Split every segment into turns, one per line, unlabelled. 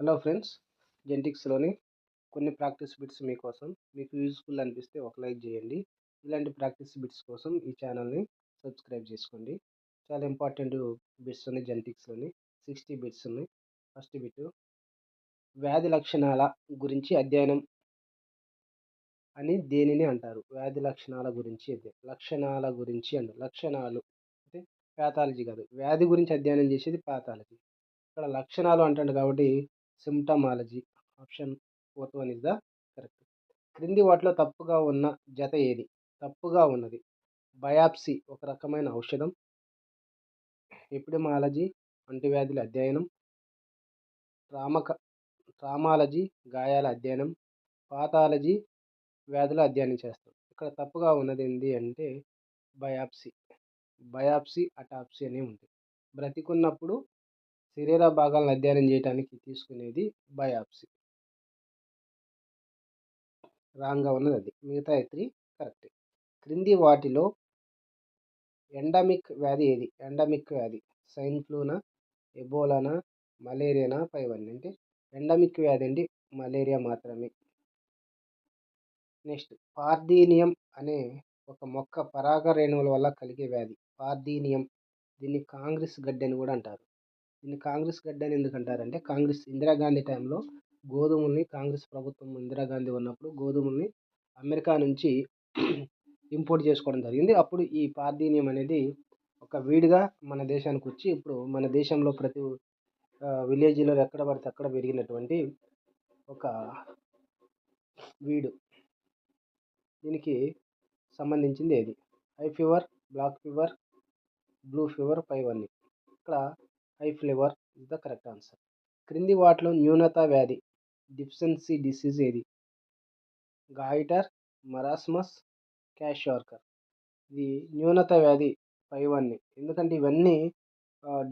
Hello friends జెంటిక్స్లోని కొన్ని practice bits మీకోసం మీకు యూజ్ఫుల్ అనిపిస్తే ఒక లైక్ చేయండి. ఇలాంటి ప్రాక్టీస్ బిట్స్ కోసం ఈ ఛానల్ని సబ్స్క్రైబ్ చేసుకోండి. చాలా ఇంపార్టెంట్ బిట్స్ ఉన్నాయి జెంటిక్స్లోని సిక్స్టీ బిట్స్ ఉన్నాయి. ఫస్ట్ బిట్ వ్యాధి లక్షణాల గురించి అధ్యయనం అని దేనిని అంటారు? వ్యాధి లక్షణాల గురించి లక్షణాల గురించి అండి లక్షణాలు అంటే ప్యాథాలజీ కాదు. వ్యాధి గురించి అధ్యయనం చేసేది ప్యాథాలజీ ఇక్కడ లక్షణాలు అంటాడు కాబట్టి symptomatology option fourth one is the correct. క్రింది వాటిలో తప్పుగా ఉన్న జత ఏది? తప్పుగా ఉన్నది. బయాప్సీ ఒక రకమైన ఔషధం. ఎపిడమాలజీ అంటువ్యాధుల అధ్యయనం. ట్రామక ట్రామాలజీ గాయాల అధ్యయనం. పాథాలజీ వ్యాధుల అధ్యయనం చేస్తాం. ఇక్కడ తప్పుగా ఉన్నది ఏంటి అంటే బయాప్సీ. బయాప్సీ అటాప్సీ అనేవి ఉంటాయి బ్రతికున్నప్పుడు శరీర భాగాలను అధ్యయనం చేయడానికి తీసుకునేది బయాప్సీ. రాంగ్గా ఉన్నది అది. మిగతా త్రీ కరెక్ట్. క్రింది వాటిలో ఎండమిక్ వ్యాధి ఏది? ఎండమిక్ వ్యాధి. సైన్ ఫ్లూనా? ఎబోలానా? మలేరియానా? పైవన్నీ అంటే ఎండమిక్ వ్యాధి అండి. మలేరియా మాత్రమే. నెక్స్ట్ పార్దీనియం అనే ఒక మొక్క పరాగ రేణువుల వల్ల కలిగే వ్యాధి. పార్దీనియం దీన్ని కాంగ్రెస్ గడ్డి అని కూడా అంటారు. దీన్ని కాంగ్రెస్ గడ్డి అని ఎందుకు అంటారంటే కాంగ్రెస్ ఇందిరాగాంధీ టైంలో గోధుమల్ని కాంగ్రెస్ ప్రభుత్వం ఇందిరాగాంధీ ఉన్నప్పుడు గోధుమల్ని అమెరికా నుంచి ఇంపోర్ట్ చేసుకోవడం జరిగింది. అప్పుడు ఈ పార్దీనియం అనేది ఒక వీడిగా మన దేశానికి వచ్చి ఇప్పుడు మన దేశంలో ప్రతి విలేజ్లో ఎక్కడ పడితే అక్కడ పెరిగినటువంటి ఒక వీడు. దీనికి సంబంధించింది ఏది? High fever black fever blue fever five one ఇక్కడ high fever is the correct answer. క్రింది వాటిలో న్యూనత వ్యాధి డిఫిషియన్సీ డిసీజ్ ఏది? గాయిటర్ మరాస్మస్ క్యాష్ వార్కర్ ఇది న్యూనత వ్యాధి ఫైవ్ అన్ని ఎందుకంటే ఇవన్నీ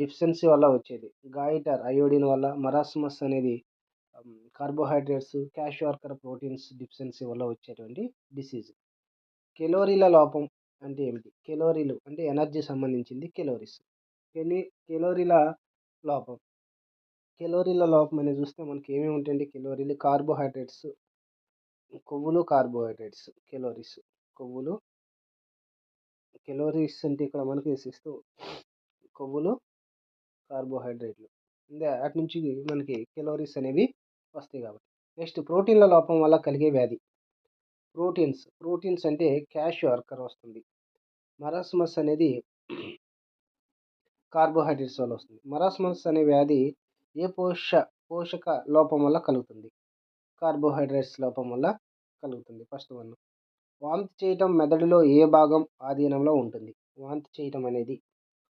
డిఫిషియన్సీ వల్ల వచ్చేది. గాయిటర్ అయోడిన్ వల్ల మరాస్మస్ అనేది carbohydrates kwashiorkor proteins deficiency వల్ల వచ్చేటువంటి డిసీజ్. కెలోరీల లోపం అంటే ఏమిటి? కెలోరీలు అంటే ఎనర్జీ సంబంధించింది కెలోరీస్. కెలి కెలోరీల లోపం. కెలోరీల లోపం అనేది చూస్తే మనకి ఏమేమి ఉంటాయండి కెలోరీలు కార్బోహైడ్రేట్స్ కొవ్వులు కార్బోహైడ్రేట్స్ కెలోరీస్. కొవ్వులు కెలోరీస్ అంటే ఇక్కడ మనకి ఇస్తూ కొవ్వులు కార్బోహైడ్రేట్లు. అంటే అటు నుంచి మనకి కెలోరీస్ అనేవి వస్తాయి కాబట్టి. నెక్స్ట్ ప్రోటీన్ల లోపం వల్ల కలిగే వ్యాధి. ప్రోటీన్స్. ప్రోటీన్స్ అంటే క్యాష్ వర్కర్ వస్తుంది. మరాస్మస్ అనేది కార్బోహైడ్రేట్స్ వల్ల వస్తుంది. మరాస్మస్ అనే వ్యాధి ఏ పోష పోషక లోపం వల్ల కలుగుతుంది? కార్బోహైడ్రేట్స్ లోపం వల్ల కలుగుతుంది. First one. వాంతి చేయటం మెదడులో ఏ భాగం ఆధీనంలో ఉంటుంది? వాంతి చేయటం అనేది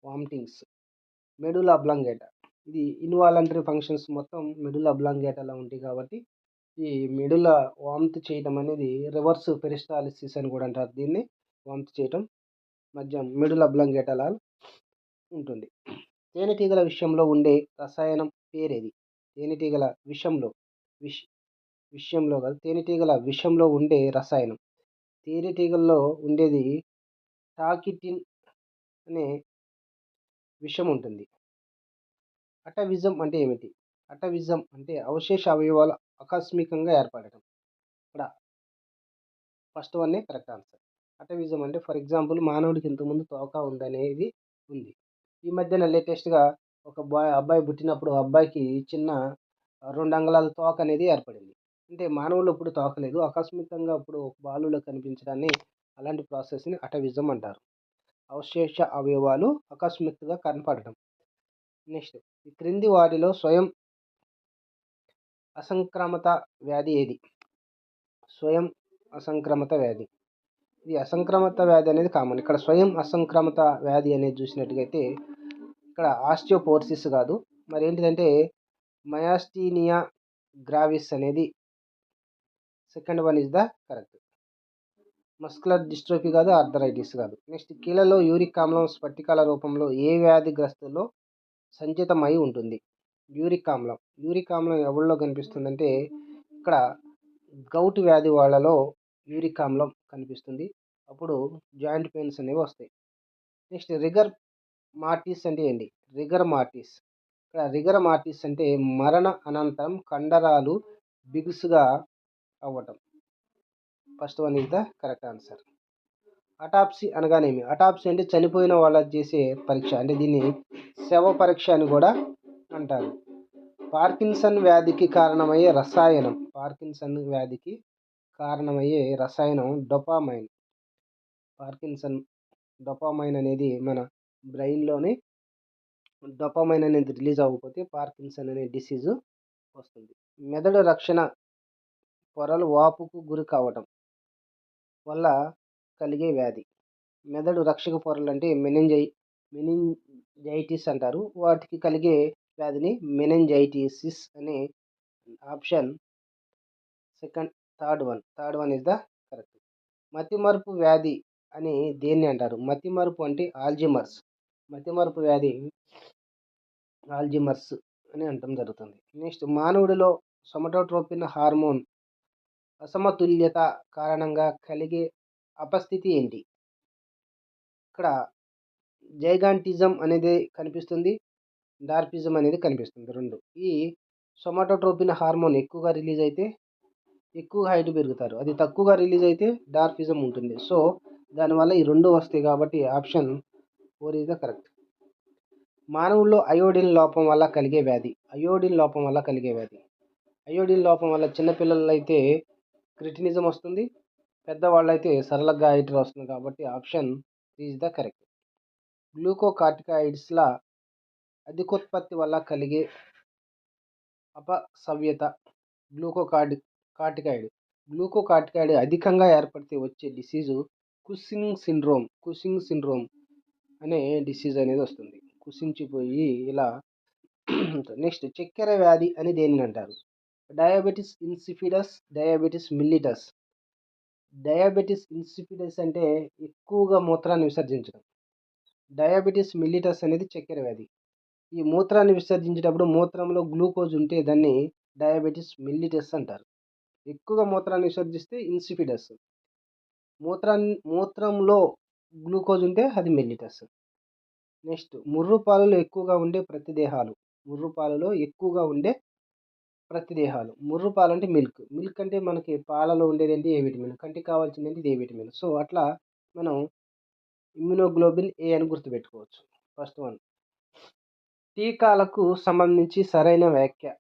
వామిటింగ్స్. మెడుల్ అబ్లాంగేట. ఇది ఇన్వాలంటరీ ఫంక్షన్స్ మొత్తం మెడుల అబ్లాంగేటాలో ఉంటాయి కాబట్టి ఈ మెడుల వాంతి చేయటం అనేది రివర్స్ పెరిస్టాలిసిస్ అని కూడా అంటారు. దీన్ని వాంతి చేయటం. మధ్య మెడుల్ అబ్లాంగేటాలా ఉంటుంది. తేనెటీగల విషయంలో ఉండే రసాయనం పేరేది? తేనెటీగల విషంలో విష్ విషయంలో కాదు తేనెటీగల విషంలో ఉండే రసాయనం. తేనెటీగల్లో ఉండేది టాకిటిన్ అనే విషం ఉంటుంది. అటవిజం అంటే ఏమిటి? అటవిజం అంటే అవశేష అవయవాలు ఆకస్మికంగా ఏర్పడటం. ఇక్కడ ఫస్ట్ వన్నే కరెక్ట్ ఆన్సర్. అటవిజం అంటే ఫర్ ఎగ్జాంపుల్ మానవుడికి ఇంతకుముందు తోక ఉందనేది ఉంది. ఈ మధ్యన లేటెస్ట్గా ఒక బాయ్ అబ్బాయి పుట్టినప్పుడు అబ్బాయికి చిన్న రెండు అంగళాల తోక అనేది ఏర్పడింది. అంటే మానవులు ఇప్పుడు తోకలేదు. ఆకస్మికంగా ఇప్పుడు బాలులో కనిపించడాన్ని అలాంటి ప్రాసెస్ని అటవిజం అంటారు. అవశేష అవయవాలు ఆకస్మికగా కనపడటం. నెక్స్ట్ ఈ క్రింది వాటిలో స్వయం అసంక్రమత వ్యాధి ఏది? స్వయం అసంక్రమత వ్యాధి. ఇది అసంక్రమత వ్యాధి అనేది కామన్. ఇక్కడ స్వయం అసంక్రమత వ్యాధి అనేది చూసినట్టుగైతే ఇక్కడ ఆస్టియోపోర్సిస్ కాదు. మరి ఏంటిదంటే మయాస్టీనియా గ్రావిస్ అనేది second one is the correct. Muscular dystrophy కాదు ఆర్థరైటిస్ కాదు. నెక్స్ట్ కీళ్ళలో యూరిక్ ఆమ్లం స్ఫటికాల రూపంలో ఏ వ్యాధిగ్రస్తుల్లో సంచితమై ఉంటుంది? యూరిక్ ఆమ్లం యూరిక్ ఆమ్లం ఎవరిలో కనిపిస్తుందంటే ఇక్కడ గౌట్ వ్యాధి వాళ్ళలో యూరిక్ ఆమ్లం కనిపిస్తుంది. అప్పుడు జాయింట్ పెయిన్స్ అనేవి వస్తాయి. నెక్స్ట్ రిగర్ మార్టిస్ అంటే ఏంటి? రిగర్ మార్టిస్. ఇక్కడ రిగర్ మార్టిస్ అంటే మరణ అనంతరం కండరాలు బిగుసుగా అవ్వటం. First one is the correct answer. Autopsy అనగానేమి? అటాప్సీ అంటే చనిపోయిన వాళ్ళ చేసే పరీక్ష. అంటే దీన్ని శవ పరీక్ష అని కూడా అంటారు. పార్కిన్సన్ వ్యాధికి కారణమయ్యే రసాయనం. పార్కిన్సన్ వ్యాధికి కారణమయ్యే రసాయనం డొపామైన్. పార్కిన్సన్ డొపామైన్ అనేది మన బ్రెయిన్లోని డొపామైన్ అనేది రిలీజ్ అవ్వకపోతే పార్కిన్సన్ అనే డిసీజు వస్తుంది. మెదడు రక్షణ పొరలు వాపుకు గురి కావటం వల్ల కలిగే వ్యాధి. మెదడు రక్షక పొరలు అంటే మెనింజై మెనింజైటిస్ అంటారు. వాటికి కలిగే వ్యాధిని మెనింజైటిసిస్ అనే option second third one third one is the correct. మతిమరుపు వ్యాధి అని దేన్ని అంటారు? మతిమరుపు అంటే ఆల్జిమర్స్. మతిమరుపు వ్యాధి ఆల్జిమర్స్ అని అంటం జరుగుతుంది. నెక్స్ట్ మానవుడిలో సొమటోట్రోపిన్ హార్మోన్ అసమతుల్యత కారణంగా కలిగే అపస్థితి ఏంటి? ఇక్కడ జైగాంటిజం అనేది కనిపిస్తుంది డార్పిజం అనేది కనిపిస్తుంది రెండు. ఈ సొమాటోట్రోపిన్ హార్మోన్ ఎక్కువగా రిలీజ్ అయితే ఎక్కువ హైట్ పెరుగుతారు. అది తక్కువగా రిలీజ్ అయితే డార్పిజం ఉంటుంది. సో దానివల్ల ఈ రెండు వస్తాయి కాబట్టి option four is the correct. మానవుల్లో అయోడిన్ లోపం వల్ల కలిగే వ్యాధి అయోడిన్ లోపం వల్ల కలిగే వ్యాధి. అయోడిన్ లోపం వల్ల చిన్నపిల్లలు అయితే క్రిటినిజం వస్తుంది పెద్దవాళ్ళు అయితే సరళగా హైట్ వస్తుంది కాబట్టి ఆప్షన్ ఈజ్ ద కరెక్ట్. గ్లూకోకార్టికాయిడ్స్ల అధికోత్పత్తి వల్ల కలిగే అపసవ్యత గ్లూకోకార్డ్ కార్టికాయిడ్. గ్లూకోకార్టికాయిడ్ అధికంగా ఏర్పడితే వచ్చే disease Cushing syndrome Cushing syndrome. అనే డిసీజ్ అనేది వస్తుంది. కుసించిపోయి ఇలా నెక్స్ట్ చక్కెర వ్యాధి అని దేనిని అంటారు? Diabetes insipidus diabetes mellitus. Diabetes insipidus అంటే ఎక్కువగా మూత్రాన్ని విసర్జించడం. డయాబెటిస్ మిల్లిటస్ అనేది చక్కెర వ్యాధి. ఈ మూత్రాన్ని విసర్జించేటప్పుడు మూత్రంలో గ్లూకోజ్ ఉంటే దాన్ని డయాబెటిస్ మిల్లిటస్ అంటారు. ఎక్కువగా మూత్రాన్ని విసర్జిస్తే ఇన్సిఫిడస్. మూత్రాన్ని మూత్రంలో గ్లూకోజ్ ఉంటే అది మిల్లిటస్. నెక్స్ట్ ముర్రు పాలలో ఎక్కువగా ఉండే ప్రతిదేహాలు. ముర్రు పాలలో ఎక్కువగా ఉండే ప్రతిదేహాలు. ముర్రు పాలు అంటే మిల్క్. మిల్క్ అంటే మనకి పాలలో ఉండేది ఏంటి? ఏ విటమిన్. కంటికి కావాల్సింది ఏంటి? ఏ విటమిన్. సో అట్లా మనం ఇమ్యునోగ్లోబిన్ ఏ అని గుర్తుపెట్టుకోవచ్చు. First one. టీకాలకు సంబంధించి సరైన వ్యాఖ్య.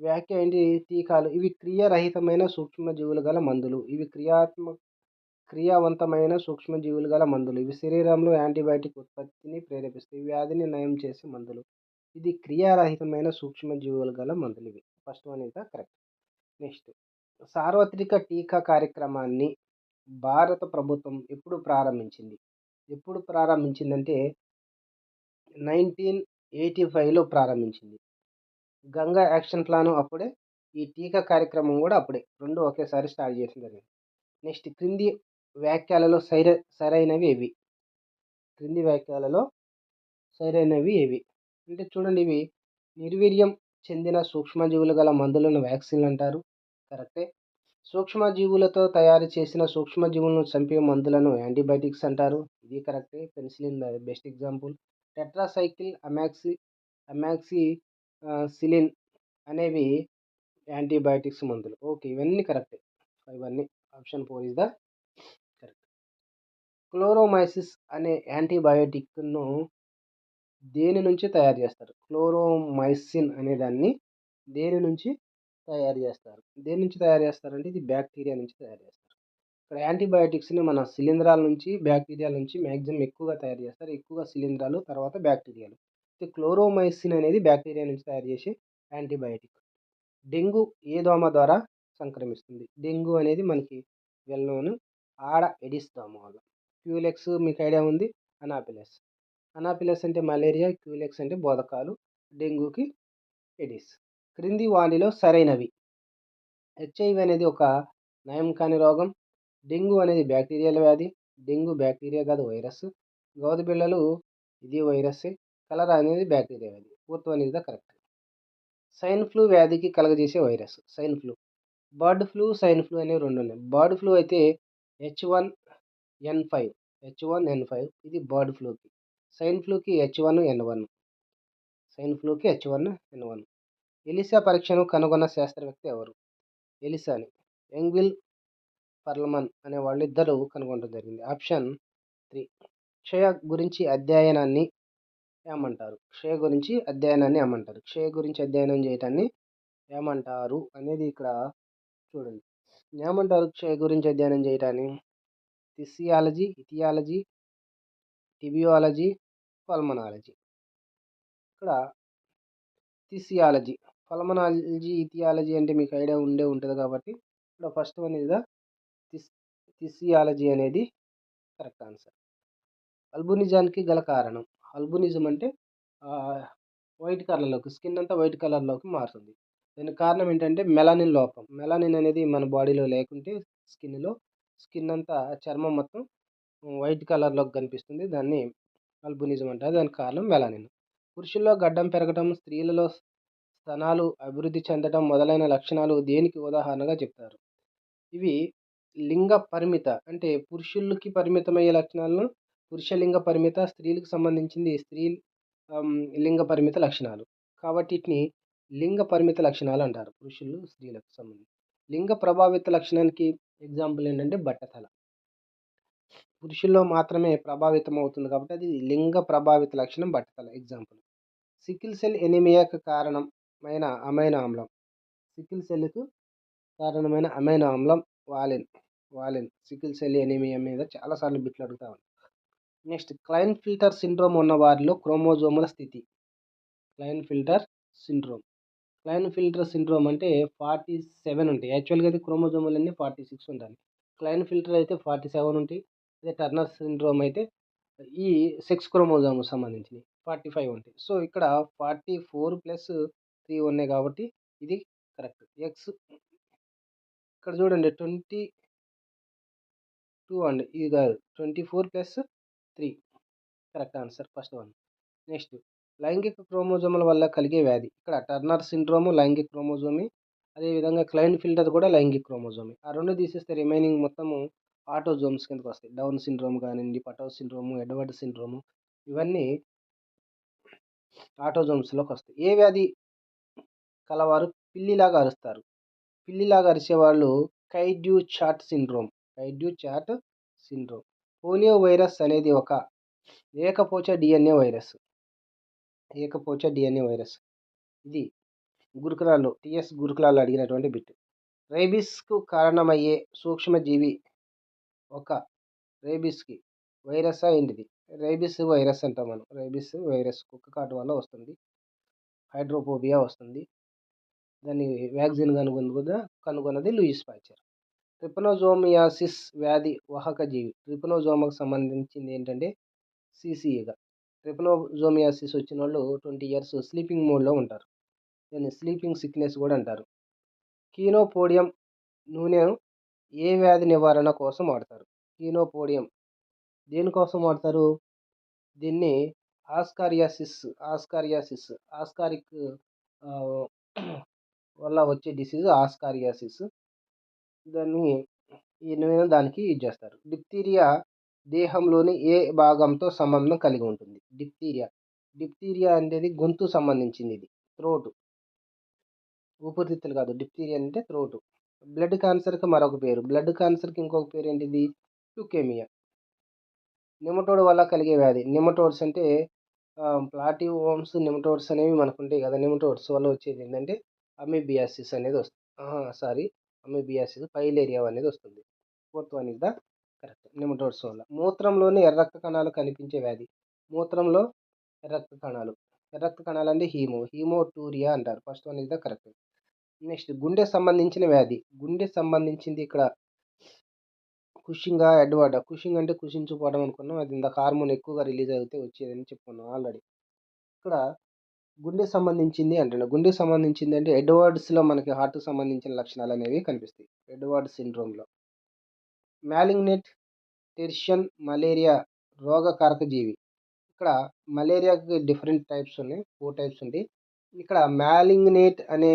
వ్యాఖ్య ఏంటి? టీకాలు. ఇవి క్రియారహితమైన సూక్ష్మజీవులు గల మందులు. ఇవి క్రియాత్మక క్రియావంతమైన సూక్ష్మజీవులు గల మందులు. ఇవి శరీరంలో యాంటీబయాటిక్ ఉత్పత్తిని ప్రేరేపిస్తాయి. వ్యాధిని నయం చేసే మందులు. ఇది క్రియారహితమైన సూక్ష్మజీవులు గల మందులు ఇవి. First one is the correct. Next. సార్వత్రిక టీకా కార్యక్రమాన్ని భారత ప్రభుత్వం ఎప్పుడు ప్రారంభించింది? ఎప్పుడు ప్రారంభించిందంటే నైన్టీన్ ఎయిటీ ఫైవ్లో ప్రారంభించింది. గంగా యాక్షన్ ప్లాను అప్పుడే ఈ టీకా కార్యక్రమం కూడా అప్పుడే. రెండు ఒకేసారి స్టార్ట్ చేసింది జరిగింది. నెక్స్ట్. క్రింది వ్యాఖ్యలలో సైర సరైనవి ఏవి? క్రింది వ్యాఖ్యలలో సరైనవి ఏవి? అంటే చూడండి ఇవి నిర్వీర్యం చెందిన సూక్ష్మజీవులు గల మందులను వ్యాక్సిన్లు అంటారు. కరెక్టే. సూక్ష్మజీవులతో తయారు చేసిన సూక్ష్మజీవులను చంపే మందులను యాంటీబయాటిక్స్ అంటారు. ఇది కరెక్టే. Penicillin best example. Tetracycline amoxi amoxicillin అనేవి యాంటీబయాటిక్స్ మందులు. ఓకే ఇవన్నీ కరెక్టే. ఇవన్నీ. Option four is the chloromycetin అనే యాంటీబయోటిక్ను దేని నుంచి తయారు చేస్తారు? క్లోరోమైసిన్ అనే దాన్ని దేని నుంచి తయారు చేస్తారు? దేని నుంచి తయారు చేస్తారంటే ఇది బ్యాక్టీరియా నుంచి తయారు చేస్తారు. ఇక్కడ యాంటీబయాటిక్స్ని మన శిలీంధ్రాల నుంచి బ్యాక్టీరియాల నుంచి మ్యాక్సిమం ఎక్కువగా తయారు చేస్తారు. ఎక్కువగా శిలీంధ్రాలు తర్వాత బ్యాక్టీరియాలు. అయితే క్లోరోమైసిన్ అనేది బ్యాక్టీరియా నుంచి తయారు చేసే యాంటీబయాటిక్. డెంగ్యూ ఏ దోమ ద్వారా సంక్రమిస్తుంది? డెంగ్యూ అనేది మనకి వెల్ నోన్ ఆడ ఎడిస్ దోమ వల్ల. క్యూలెక్స్ మీకు ఐడియా ఉంది? అనాపిలస్. అనాపిలస్ అంటే మలేరియా క్యూలెక్స్ అంటే బోధకాలు డెంగ్యూకి ఎడిస్. క్రింది వాణిలో సరైనవి. హెచ్ఐవి అనేది ఒక నయం కాని రోగం. డెంగ్యూ అనేది బ్యాక్టీరియల్ వ్యాధి. డెంగ్యూ బ్యాక్టీరియా కాదు వైరస్. గౌది బిళ్ళలు ఇది వైరస్సే. కలరా అనేది బ్యాక్టీరియా వ్యాధి. పూర్తి అనేది ద కరెక్ట్. సైన్ ఫ్లూ వ్యాధికి కలగజేసే virus. Swine flu. Bird flu swine flu అనేవి రెండు ఉన్నాయి. బర్డ్ ఫ్లూ అయితే H one N five H one N five ఇది బర్డ్ ఫ్లూకి. Swine ఫ్లూకి H one N one. Swine ఫ్లూకి H one N one. ELISA పరీక్షను కనుగొన్న శాస్త్రవేత్త ఎవరు? ఎలిసాని ఎంగ్విల్ పర్లమన్ అనే వాళ్ళిద్దరూ కనుగొనడం జరిగింది. Option three. క్షయ గురించి అధ్యయనాన్ని ఏమంటారు? క్షయ గురించి అధ్యయనాన్ని ఏమంటారు? క్షయ గురించి అధ్యయనం చేయటాన్ని ఏమంటారు అనేది ఇక్కడ చూడండి. ఏమంటారు? క్షయ గురించి అధ్యయనం చేయటాన్ని? Phthisiology etiology tibiology pulmonology. ఇక్కడ థిసియాలజీ పల్మనాలజీ ఇథియాలజీ అంటే మీకు ఐడియా ఉండే ఉంటుంది కాబట్టి ఇక్కడ first one is the phthisiology అనేది కరెక్ట్ ఆన్సర్. అల్బునిజానికి గల కారణం అల్బునిజం అంటే వైట్ కలర్లోకి స్కిన్ అంతా వైట్ కలర్లోకి మారుతుంది. దానికి కారణం ఏంటంటే మెలానిన్ లోపం. మెలానిన్ అనేది మన బాడీలో లేకుంటే స్కిన్లో స్కిన్ అంతా చర్మం మొత్తం వైట్ కలర్లోకి కనిపిస్తుంది. దాన్ని అల్బునిజం అంటారు. దానికి కారణం మెలానిన్. పురుషుల్లో గడ్డం పెరగడం స్త్రీలలో స్తనాలు అభివృద్ధి చెందడం మొదలైన లక్షణాలు దేనికి ఉదాహరణగా చెప్తారు? ఇవి లింగ పరిమిత అంటే పురుషులకి పరిమితమయ్యే లక్షణాలను పురుషలింగ పరిమిత స్త్రీలకు సంబంధించింది స్త్రీ లింగ పరిమిత లక్షణాలు. కాబట్టి వీటిని లింగ పరిమిత లక్షణాలు అంటారు పురుషులు స్త్రీలకు సంబంధించి. లింగ ప్రభావిత లక్షణానికి ఎగ్జాంపుల్ ఏంటంటే బట్టతల. పురుషుల్లో మాత్రమే ప్రభావితం అవుతుంది కాబట్టి అది లింగ ప్రభావిత లక్షణం బట్టతల ఎగ్జాంపుల్. సికిల్ సెల్ ఎనిమియాకు కారణమైన అమైనో ఆమ్లం. సికిల్ సెల్కు కారణమైన అమైనో ఆమ్లం valine valine. Sickle cell anaemia మీద చాలాసార్లు బిట్లు అడుగుతా ఉంటాను నెక్స్ట్ క్లైన్ ఫిల్టర్ సిండ్రోమ్ ఉన్న వారిలో క్రోమోజోముల స్థితి. Klinefelter syndrome. Klein filter syndrome అంటే ఫార్టీ సెవెన్ ఉంటాయి. యాక్చువల్గా అయితే క్రోమోజోములు అన్నీ ఫార్టీ సిక్స్ ఉండాలి. క్లైన్ ఫిల్టర్ అయితే ఫార్టీ సెవెన్ ఉంటాయి. అదే టర్నర్ సిండ్రోమ్ అయితే ఈ సెక్స్ క్రోమోజోమ్ సంబంధించినవి ఫార్టీ ఫైవ్ ఉంటాయి. సో ఇక్కడ ఫార్టీ ఫోర్ ప్లస్ త్రీ ఉన్నాయి కాబట్టి ఇది కరెక్ట్. ఎక్స్ ఇక్కడ చూడండి ట్వంటీ టూ అండి. ఇది కాదు. Twenty four plus three. Correct answer first one. Next లైంగిక క్రోమోజోముల వల్ల కలిగే వ్యాధి. ఇక్కడ టర్నర్ సిండ్రోము లైంగిక క్రోమోజోమి అదేవిధంగా క్లైన్ ఫిల్టర్ కూడా లైంగిక క్రోమోజోమి. ఆ రెండు తీసేస్తే రిమైనింగ్ మొత్తము ఆటోజోమ్స్ కిందకు వస్తాయి. డౌన్ సిండ్రోమ్ కానివ్వండి పటో సిండ్రోము ఎడవర్డ్ సిండ్రోము ఇవన్నీ ఆటోజోమ్స్లోకి వస్తాయి. ఏ వ్యాధి కలవారు? పిల్లిలాగా అరుస్తారు. పిల్లిలాగా అరిచేవాళ్ళు cri du chat syndrome. Cri du chat syndrome. Polio virus అనేది ఒక ఏకపోచ డిఎన్ఏ వైరస్. ఏకపోచ డిఎన్ఏ వైరస్. ఇది గురుకులాలు టిఎస్ గురుకులాలు అడిగినటువంటి బిట్ రేబీస్కు కారణమయ్యే సూక్ష్మజీవి ఒక రేబీస్కి వైరస్ ఏంటిది? రేబీస్ వైరస్ అంటాం మనం. రేబీస్ వైరస్ కుక్క కాటు వల్ల వస్తుంది. హైడ్రోపోబియా వస్తుంది. దాన్ని వ్యాక్సిన్ కనుగొంది కూడా కనుగొన్నది లూయిస్ పాచర్ ట్రిపనోజోమియాసిస్ వ్యాధి వాహక జీవి. ట్రిపనోజోమాకు సంబంధించింది ఏంటంటే సిసిఈగా ట్రిపనోజోమియాసిస్ వచ్చిన వాళ్ళు ట్వంటీ ఇయర్స్ స్లీపింగ్ మోడ్లో ఉంటారు. దాన్ని స్లీపింగ్ సిక్నెస్ కూడా అంటారు. కీనోపోడియం నూనె ఏ వ్యాధి నివారణ కోసం వాడతారు? కీనోపోడియం దేనికోసం వాడతారు? దీన్ని ఆస్కారియాసిస్ ఆస్కారియాసిస్ ఆస్కారిక్ వల్ల వచ్చే డిసీజ్ ఆస్కారియాసిస్. దాన్ని ఈ నూనె దానికి యూజ్ చేస్తారు. డిప్తీరియా దేహంలోని ఏ భాగంతో సంబంధం కలిగి ఉంటుంది? డిప్తీరియా. డిప్తీరియా అనేది గొంతు సంబంధించింది ఇది. త్రోటు. ఊపిరితిత్తులు కాదు. డిప్తీరియా అంటే త్రోటు. బ్లడ్ క్యాన్సర్కి మరొక పేరు. బ్లడ్ క్యాన్సర్కి ఇంకొక పేరు ఏంటిది? లుకేమియా నిమటోడ్ వల్ల కలిగే వ్యాధి. నిమటోడ్స్ అంటే ప్లాటివ్ హోమ్స్ నిమటోడ్స్ అనేవి మనకు ఉంటాయి కదా. నిమటోడ్స్ వల్ల వచ్చేది ఏంటంటే అమీబియాసిస్ అనేది వస్తుంది. సారీ. అమీబియాసిస్ పైలేరియా అనేది వస్తుంది. Fourth one is the correct. Nematodes మూత్రంలోని ఎర్ర రక్త కణాలు కనిపించే వ్యాధి. మూత్రంలో ఎర్రక్త కణాలు. ఎర్ర రక్త కణాలు అంటే హీమో. హీమోటూరియా అంటారు. First one is the correct. Next గుండె సంబంధించిన వ్యాధి. గుండె సంబంధించింది ఇక్కడ కుషింగా ఎడ్వర్డ్. కుషింగ్ అంటే కుషించుకోవడం అనుకున్నాం. అది ఇందాక హార్మోన్ ఎక్కువగా రిలీజ్ అయితే వచ్చేదని చెప్పుకున్నాం ఆల్రెడీ. ఇక్కడ గుండె సంబంధించింది అంటున్నా. గుండె సంబంధించింది అంటే ఎడ్వర్డ్స్లో మనకి హార్ట్కి సంబంధించిన లక్షణాలు అనేవి కనిపిస్తాయి. ఎడ్వర్డ్ సిండ్రోమ్లో. మ్యాలిగ్నెట్ టెర్షియన్ మలేరియా రోగకారక జీవి ఇక్కడ మలేరియాకి డిఫరెంట్ టైప్స్ ఉన్నాయి ఫోర్ టైప్స్ ఉంటాయి ఇక్కడ మ్యాలిగ్నేట్ అనే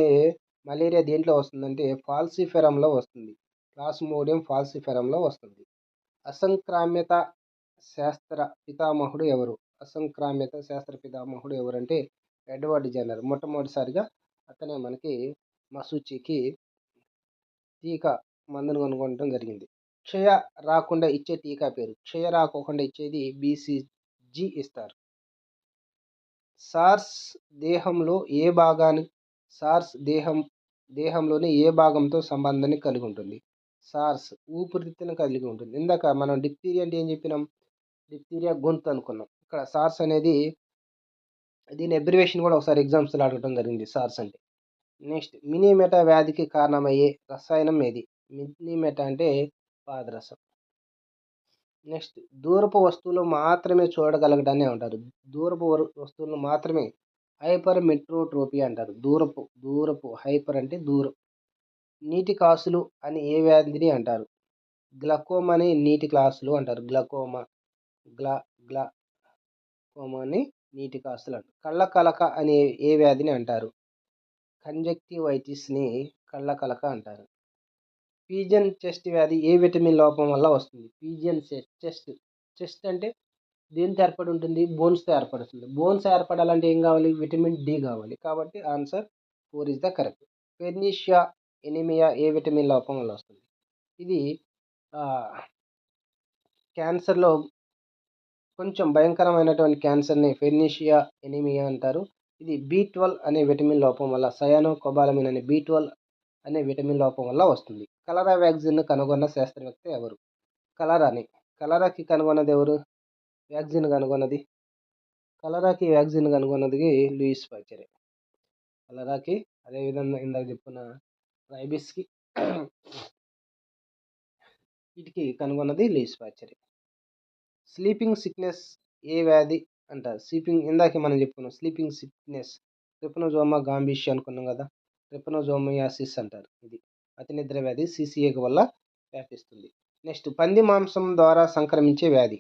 మలేరియా దేంట్లో వస్తుందంటే ఫాల్సిఫెరంలో వస్తుంది. క్లాస్మోడియం ఫాల్సిఫెరంలో వస్తుంది. అసంక్రామ్యత శాస్త్ర పితామహుడు ఎవరు? అసంక్రామ్యత శాస్త్ర పితామహుడు ఎవరంటే ఎడ్వర్డ్ జనర్ మొట్టమొదటిసారిగా అతనే మనకి మసూచికి టీకా మందును కనుగొనడం జరిగింది. క్షయ రాకుండా ఇచ్చే టీకా పేరు. క్షయ రాకోకుండా ఇచ్చేది బీసీజీ ఇస్తారు. సార్స్ దేహంలో ఏ భాగాన్ని సార్స్ దేహం దేహంలోని ఏ భాగంతో సంబంధాన్ని కలిగి ఉంటుంది? సార్స్ ఊపిరితిత్తును కలిగి ఉంటుంది. ఇందాక మనం డిప్తీరియా అంటే ఏం చెప్పినాం? డిప్తీరియా గొంతు అనుకున్నాం. ఇక్కడ సార్స్ అనేది దీని అబ్రివేషన్ కూడా ఒకసారి ఎగ్జామ్స్లో అడగడం జరిగింది సార్స్ అంటే. నెక్స్ట్ మినీమెటా వ్యాధికి కారణమయ్యే రసాయనం ఏది? మినీమెటా అంటే పాదరసం. నెక్స్ట్ దూరపు వస్తువులు మాత్రమే చూడగలగడాన్ని అంటారు. దూరపు వస్తువులను మాత్రమే హైపర్ మెట్రోట్రోపీ అంటారు. దూరపు దూరపు హైపర్ అంటే దూరం. నీటి కాసులు అని ఏ వ్యాధిని అంటారు? గ్లకోమా అని నీటి క్లాసులు అంటారు. గ్లకోమా గ్లా గ్లా కోమాని నీటి కాసులు అంటారు. కళ్ళ కలక అని ఏ వ్యాధిని అంటారు? కంజక్టివైటిస్ని కళ్ళ కలక అంటారు. పీజన్ చెస్ట్ వ్యాధి ఏ విటమిన్ లోపం వల్ల వస్తుంది? పీజన్ చెస్ట్ చెస్ట్ అంటే దేనితో ఏర్పడి ఉంటుంది? బోన్స్తో ఏర్పడుతుంది బోన్స్ ఏర్పడాలంటే ఏం కావాలి? విటమిన్ డి కావాలి. కాబట్టి answer four is the correct pernicious anaemia A vitamin లోపం వల్ల వస్తుంది? ఇది క్యాన్సర్లో కొంచెం భయంకరమైనటువంటి క్యాన్సర్ని ఫెర్నీషియా ఎనిమియా అంటారు. ఇది బీ ట్వెల్వ్ అనే విటమిన్ లోపం వల్ల సయానో కొబాలమిన్ అనే బీ ట్వెల్వ్ అనే విటమిన్ లోపం వల్ల వస్తుంది. కలరా వ్యాక్సిన్ను కనుగొన్న శాస్త్రవేత్త ఎవరు? కలరాని. కలరాకి కనుగొన్నది ఎవరు? వ్యాక్సిన్ కనుగొన్నది. కలరాకి వ్యాక్సిన్ కనుగొన్నది లూయిస్ పాచరే. కలరాకి అదేవిధంగా ఇందాక చెప్పుకున్న రైబిస్కి వీటికి కనుగొన్నది లూయిస్ పాచరే. స్లీపింగ్ సిక్నెస్ ఏ వ్యాధి అంటారు స్లీపింగ్ ఇందాక మనం చెప్పుకున్నాం స్లీపింగ్ సిక్నెస్. ట్రిపనోజోమా గాంబిషి అనుకున్నాం కదా ట్రిపనోజోమియాసిస్ అంటారు ఇది. అతి నిద్ర వ్యాధి సిసిఏకి వల్ల వ్యాపిస్తుంది. నెక్స్ట్ పంది మాంసం ద్వారా సంక్రమించే వ్యాధి.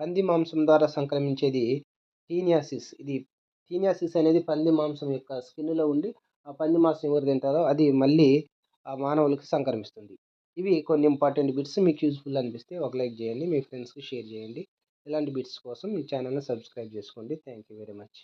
పంది మాంసం ద్వారా సంక్రమించేది టీనియాసిస్. ఇది టీనియాసిస్ అనేది పంది మాంసం యొక్క స్కిన్లో ఉండి ఆ పంది మాంసం ఎవరు తింటారో అది మళ్ళీ ఆ మానవులకు సంక్రమిస్తుంది. ఇవి కొన్ని ఇంపార్టెంట్ బిట్స్. మీకు యూజ్ఫుల్ అనిపిస్తే ఒక లైక్ చేయండి మీ ఫ్రెండ్స్కి షేర్ చేయండి. ఇలాంటి బిట్స్ కోసం మీ ఛానల్ని సబ్స్క్రైబ్ చేసుకోండి. Thank you very much.